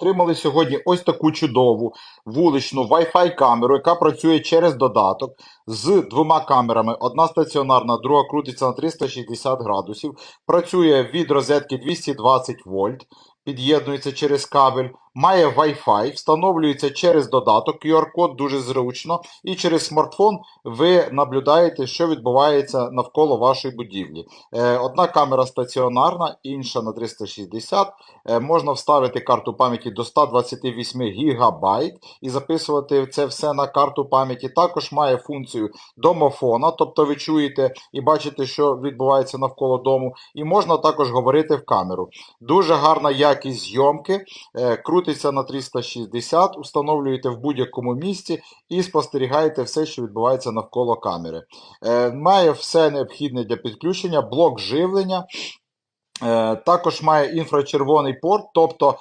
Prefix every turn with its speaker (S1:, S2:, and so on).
S1: Отримали сьогодні ось таку чудову вуличну Wi-Fi камеру, яка працює через додаток з двома камерами. Одна стаціонарна, друга крутиться на 360 градусів. Працює від розетки 220 вольт, під'єднується через кабель, має Wi-Fi, встановлюється через додаток, QR-код дуже зручно, і через смартфон ви наблюдаєте, що відбувається навколо вашої будівлі. Е, Одна камера стаціонарна, інша на 360. Е, Можна вставити карту пам'яті до 128 ГБ і записувати це все на карту пам'яті. Також має функцію домофона, тобто ви чуєте і бачите, що відбувається навколо дому. І можна також говорити в камеру. Дуже гарна якість зйомки, е, крутиться на 360, встановлюєте в будь-якому місці і спостерігаєте все, що відбувається навколо камери. Е, Має все необхідне для підключення, блок живлення. Е, Також має інфрачервоний порт, тобто